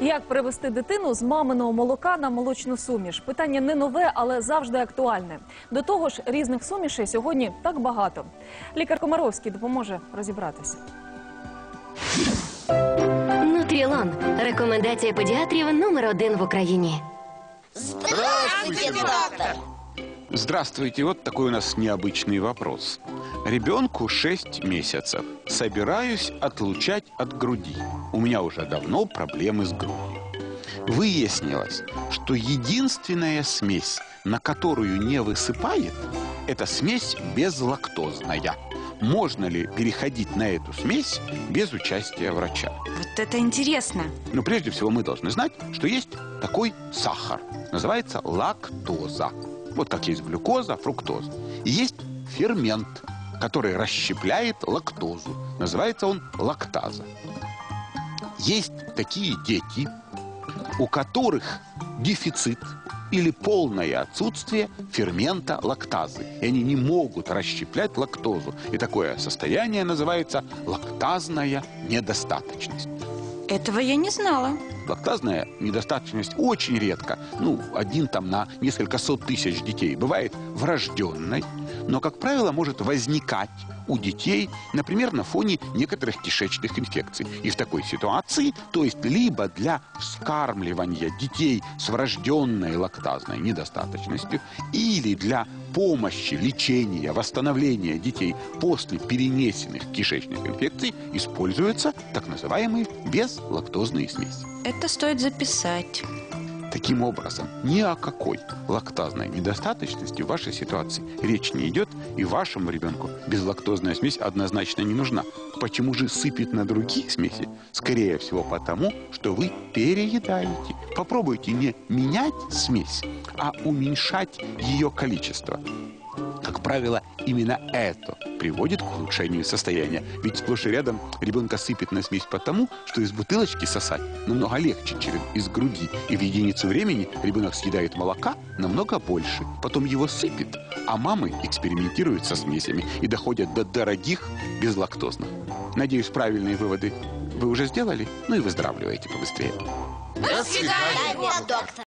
Як привести дитину з маминого молока на молочну суміш? Питання не нове, але завжди актуальне. До того ж, різних сумішей сьогодні так багато. Лікар Комаровський допоможе розібратися. Нутрілон. Рекомендація педіатрів номер один в Україні. Здравствуйте, доктор! Здравствуйте, вот такой у нас необычный вопрос. Ребенку 6 месяцев. Собираюсь отлучать от груди. У меня уже давно проблемы с грудью. Выяснилось, что единственная смесь, на которую не высыпает, это смесь безлактозная. Можно ли переходить на эту смесь без участия врача? Вот это интересно. Но прежде всего мы должны знать, что есть такой сахар. Называется лактоза. Вот как есть глюкоза, фруктоза. И есть фермент, который расщепляет лактозу. Называется он лактаза. Есть такие дети, у которых дефицит или полное отсутствие фермента лактазы. И они не могут расщеплять лактозу. И такое состояние называется лактазная недостаточность. Этого я не знала. Лактазная недостаточность очень редко, ну, один там на несколько сот тысяч детей, бывает врожденной, но, как правило, может возникать у детей, например, на фоне некоторых кишечных инфекций. И в такой ситуации, то есть либо для вскармливания детей с врожденной лактазной недостаточностью, или для помощи, лечения, восстановления детей после перенесенных кишечных инфекций, используются так называемые безлактозные смеси. Это стоит записать. Таким образом, ни о какой лактазной недостаточности в вашей ситуации речь не идет, и вашему ребенку безлактозная смесь однозначно не нужна. Почему же сыпет на другие смеси? Скорее всего потому, что вы переедаете. Попробуйте не менять смесь, а уменьшать ее количество. Правило, именно это приводит к улучшению состояния. Ведь сплошь и рядом ребенка сыпет на смесь потому, что из бутылочки сосать намного легче, чем из груди. И в единицу времени ребенок съедает молока намного больше. Потом его сыпет, а мамы экспериментируют со смесями и доходят до дорогих безлактозных. Надеюсь, правильные выводы вы уже сделали? Ну и выздоравливаете побыстрее. До свидания, доктор.